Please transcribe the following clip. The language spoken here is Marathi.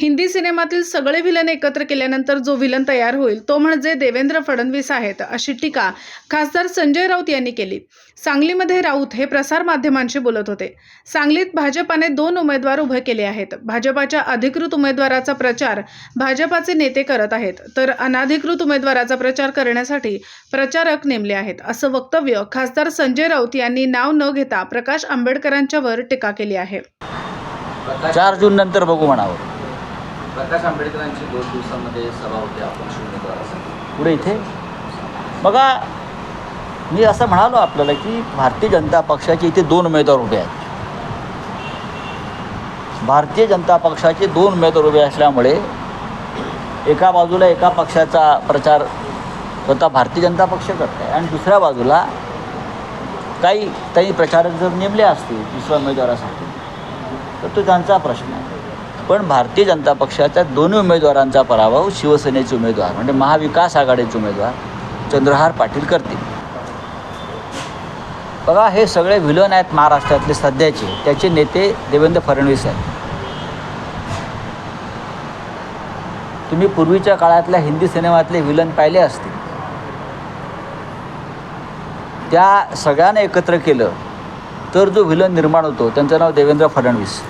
हिंदी सिनेमातील सगळे विलन एकत्र केल्यानंतर जो विलन तयार होईल तो म्हणजे देवेंद्र फडणवीस आहेत अशी टीका खासदार संजय राऊत यांनी केली. सांगलीमध्ये राऊत हे प्रसार माध्यमांशी बोलत होते. सांगलीत भाजपाने दोन उमेदवार उभे केले आहेत. भाजपाच्या अधिकृत उमेदवाराचा प्रचार भाजपाचे नेते करत आहेत तर अनाधिकृत उमेदवाराचा प्रचार करण्यासाठी प्रचारक नेमले आहेत असं वक्तव्य खासदार संजय राऊत यांनी नाव न घेता प्रकाश आंबेडकरांच्यावर टीका केली आहे. चार जून नंतर बघू म्हणावं. प्रकाश आंबेडकरांची दोन दिवसामध्ये सभा होते अपक्ष उमेदवारासाठी पुढे इथे? बघा मी असं म्हणालो आपल्याला की भारतीय जनता पक्षाचे इथे दोन उमेदवार उभे आहेत. भारतीय जनता पक्षाचे दोन उमेदवार उभे असल्यामुळे एका बाजूला एका पक्षाचा प्रचार स्वतः भारतीय जनता पक्ष करत आहे आणि दुसऱ्या बाजूला काही काही प्रचारक जर नेमले असतील दुसऱ्या उमेदवारासाठी तर तो त्यांचा प्रश्न आहे. पण भारतीय जनता पक्षाच्या दोन्ही उमेदवारांचा पराभव शिवसेनेचे उमेदवार म्हणजे महाविकास आघाडीचे उमेदवार चंद्रहार पाटील करतील. बघा हे सगळे विलन आहेत महाराष्ट्रातले सध्याचे. त्याचे नेते देवेंद्र फडणवीस आहेत. तुम्ही पूर्वीच्या काळातल्या हिंदी सिनेमातले विलन पाहिले असतील. त्या सगळ्यांना एकत्र केलं तर जो विलन निर्माण होतो त्यांचं नाव देवेंद्र फडणवीस.